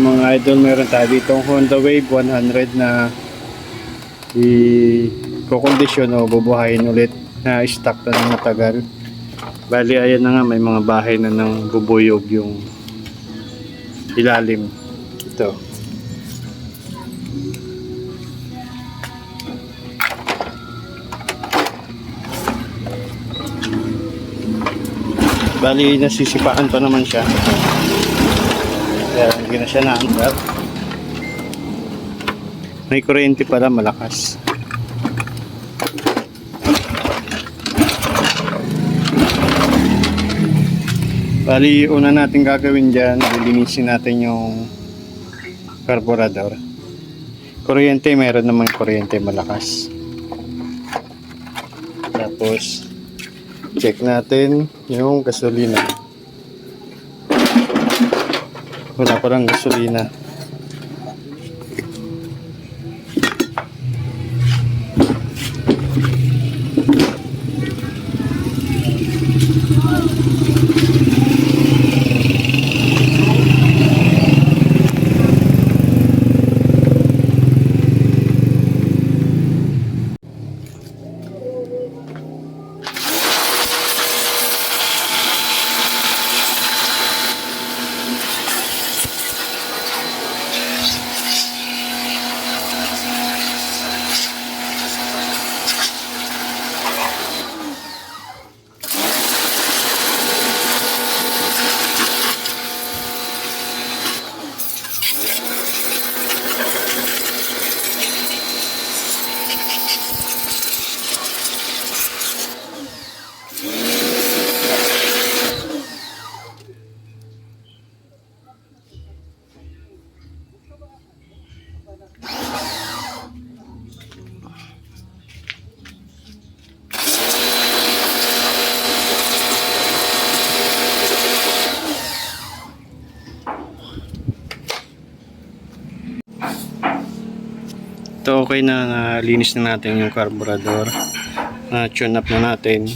Yung mga idol, meron tayo dito Honda Wave 100 na i-kondisyon o bubuhayin ulit na stock na ng matagal. Bali, ayan na nga, may mga bahay na nang bubuyog yung ilalim. Ito. Bali, nasisipaan pa naman siya. Kaya hindi na siya naandar. May kuryente pala malakas. Bali, una natin gagawin dyan, lilinisin natin yung carburetor. Kuryente, meron naman kuryente malakas. Tapos, check natin yung gasolina. Wala parang gasolina. Ito okay na nalinis na natin yung carburetor. Na tune up na natin.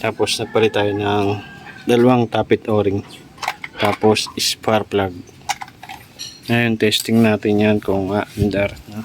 Tapos nagpalit tayo ng dalawang tappet o-ring. Tapos spark plug. Ngayon testing natin yan kung aandar. No?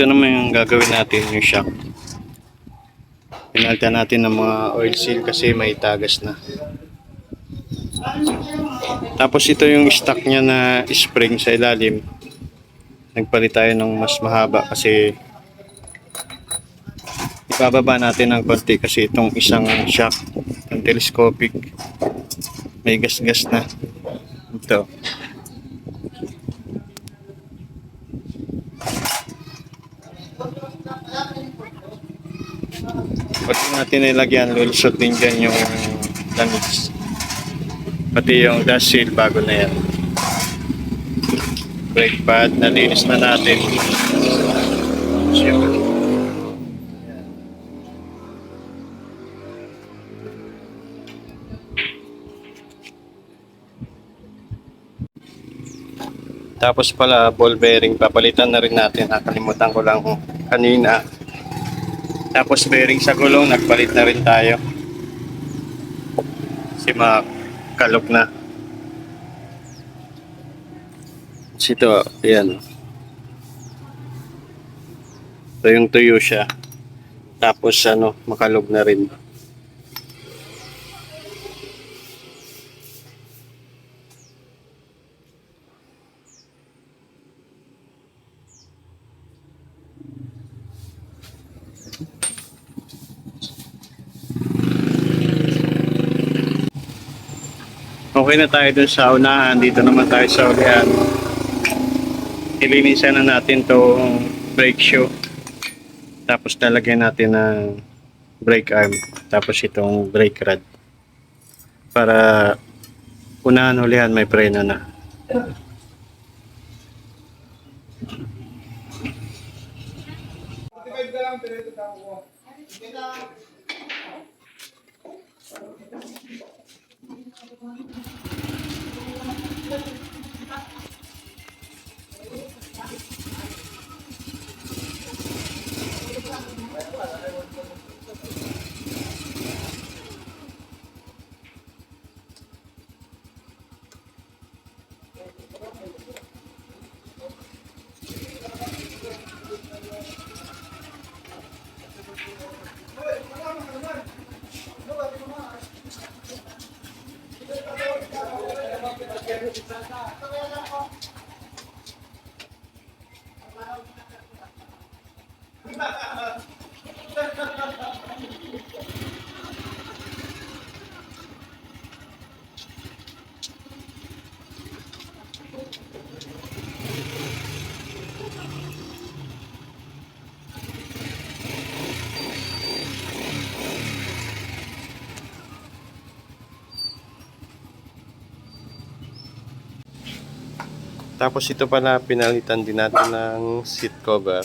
Ito naman yung gagawin natin yung shock. Pinalta natin ng mga oil seal kasi may tagas na. Tapos ito yung stock niya na spring sa ilalim. Nagpalit tayo ng mas mahaba kasi ibababa natin ng konti kasi itong isang shock ng telescopic may gas-gas na. Ito. Pati natin nilagyan, lulusot din dyan yung langis. Pati yung dust seal bago na yan. Brake pad, nalinis na natin. Siyempre. Tapos pala, ball bearing, papalitan na rin natin. Nakalimutan ko lang kanina. Tapos bearing sa gulong, nagpalit na rin tayo. Si makalok na. Sito, yan. tuyong-tuyo siya. Tapos ano, makalog na rin. Okay na tayo dun sa unahan. Dito naman tayo sa ulihan. Ilinisan na natin tong brake shoe. Tapos lalagyan natin ng brake arm. Tapos itong brake rod. Para unahan ulihan may preno na. Tapos ito pala pinalitan din natin ng seat cover